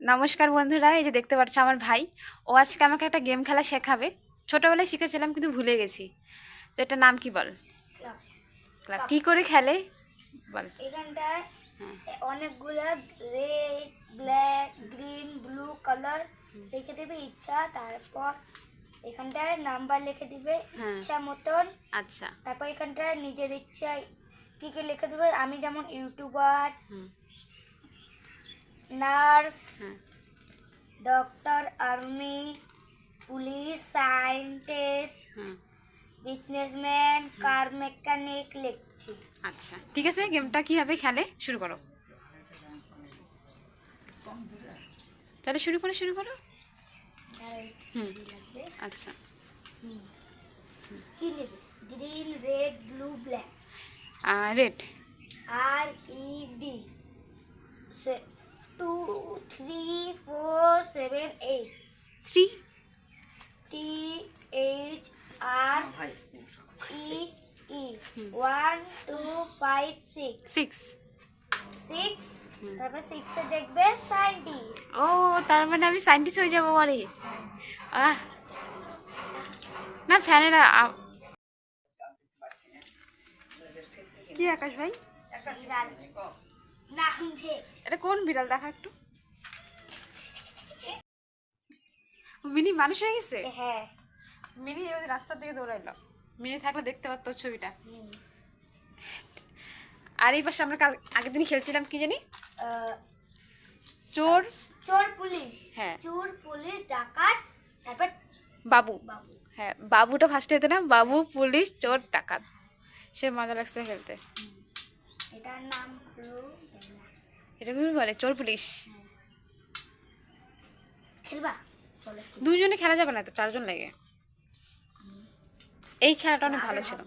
নমস্কার বন্ধুরা এই যে দেখতে পাচ্ছ আমার ভাই। ও আজকে আমাকে একটা গেম খেলা শেখাবে। ছোটোবেলায় শিখেছিলাম কিন্তু ভুলে গেছি। তো এটা নাম কি বল? ক্লাব। কী করে খেলে? বল। এখানটায় অনেকগুলো red black green blue colour লিখে দেবে ইচ্ছা তারপর এখানটায় নাম্বার লিখে দিবে হ্যাঁ। ইচ্ছা মতন। আচ্ছা। তারপর এখানটায় নিজের ইচ্ছায় কী কী লিখে দেবে আমি যেমন ইউটিউবার নার্স হ্যাঁ। Doctor army police scientist businessman car mechanic লিখছি। আচ্ছা ঠিক আছে গেমটা কীভাবে খেলে শুরু করো। তাহলে শুরু করো শুরু করো। হুম আচ্ছা। কি নেবে green red blue black. Red. আর E D. Three four seven eight three T H R E E one two five six six six তারপর সিক্সে দেখবে সাইন্টিস্ট ও তার মানে আমি সায়েন্টিস্ট হয়ে যাব পরে। আহ। না ফ্যানের কি আকাশ ভাই? এটা কোন বিড়াল? দেখা একটু। মিনি মানুষ হয়ে গেছে? হ্যাঁ। মিনি এবার রাস্তার দিকে দৌড়াইলো। মিনি থাকলে দেখতে পারতো ছবিটা। আর এই পাশে আমরা কাল আগের দিন খেলছিলাম কি জানি? চোর। চোর পুলিশ। হ্যাঁ। চোর পুলিশ ডাকাত তারপর বাবু। বাবু। হ্যাঁ বাবুটা ফার্স্টে হতো না বাবু পুলিশ চোর ডাকাত। সে মজা লাগছে খেলতে। এটার নাম এরকমই বলে চোর পুলিশ। খেলবা? দুজনে খেলা যাবে না তো চারজন লাগে। এই খেলাটা অনেক ভালো ছিল।